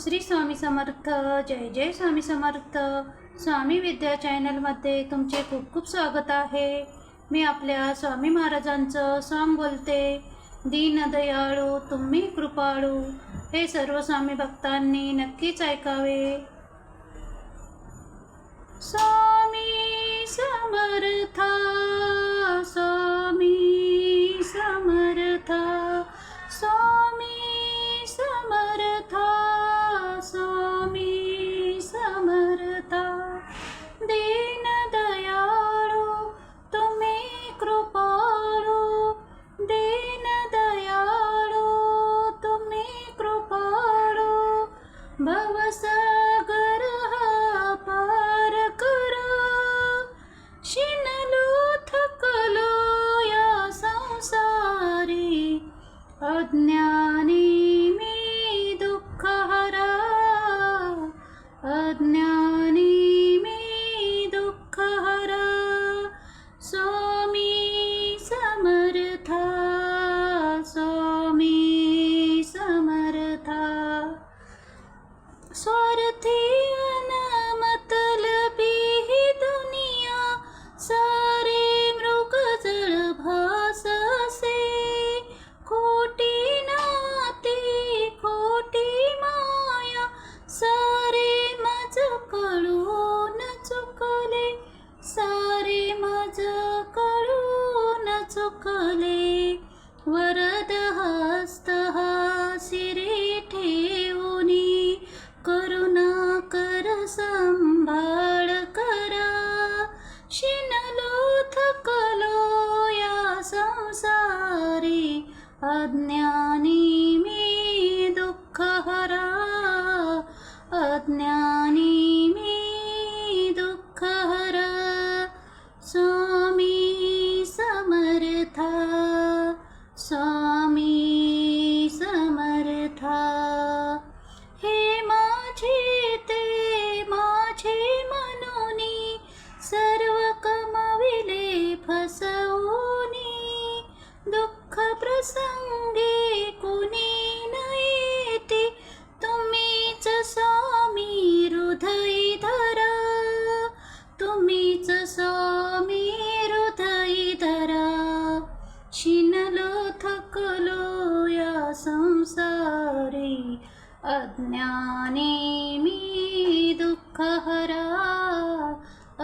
श्री स्वामी समर्थ जय जय स्वामी समर्थ. स्वामी विद्या चॅनलमध्ये तुमचे खूप खूप स्वागत आहे. मी आपल्या स्वामी महाराजांचं सॉन्ग बोलते. दीनदयाळू तुम्ही कृपाळू. हे सर्व स्वामी भक्तांनी नक्कीच ऐकावे. स्वामी समर्था अज्ञानी सुखले वरद हस्त हा सिरे ठेवूनी करुणा कर संभाळ करा. शिनलो थकलो या संसारी अज्ञानी मी थकलो या संसारी अज्ञाने मी दुःख हरा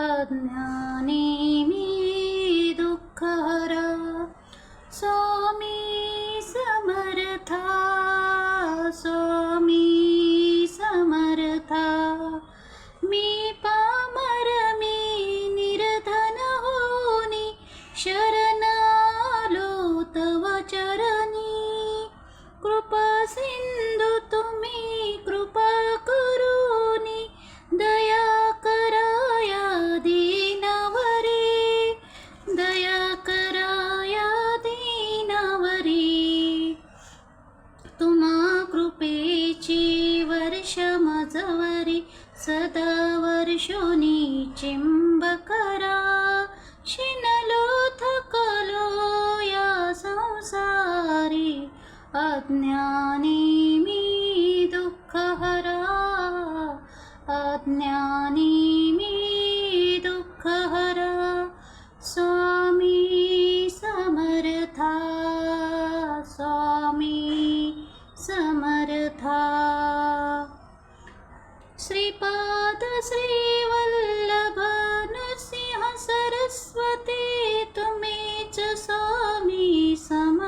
अज्ञानी सदा वर्षोनी चिंब करा शिनलो थकलो या संसारी अज्ञानी नमत श्रीवल्लभ नृसिंह सरस्वती तुमे च स्वामी समा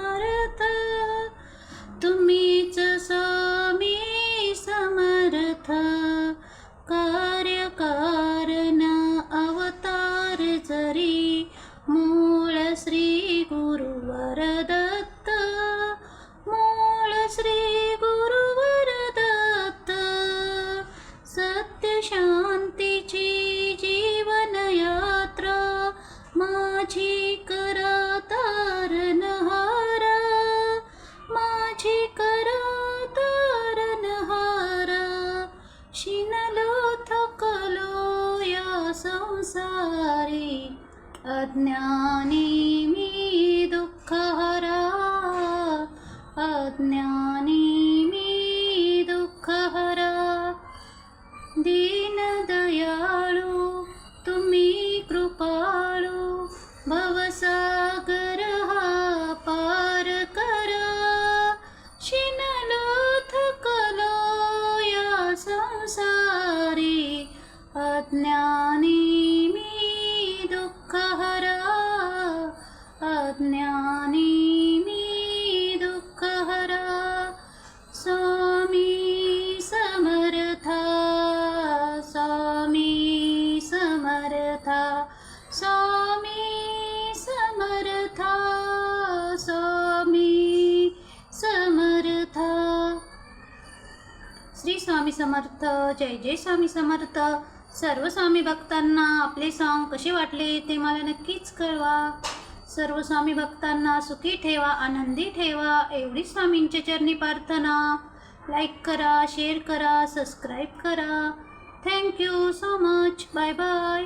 माझी करा तारणहारा माझी करा तारणहारा शिनलो थकलो या संसारी अज्ञानी मी दुःख हरा अज्ञानी मी दुःख हरा अज्ञानी मी दुःखहरा स्वामी समर्था स्वामी समर्था स्वामी समर्था स्वामी समर्था। श्री स्वामी समर्थ जय जय स्वामी समर्थ। सर्व स्वामी भक्तांना आपले सॉन्ग कसे वाटले ते मला नक्कीच कळवा. सर्व स्वामी भक्तांना सुखी ठेवा आनंदी ठेवा. एवढी स्वामींच्या चरणी प्रार्थना. लाईक करा शेअर करा सबस्क्राईब करा. Thank you so much bye bye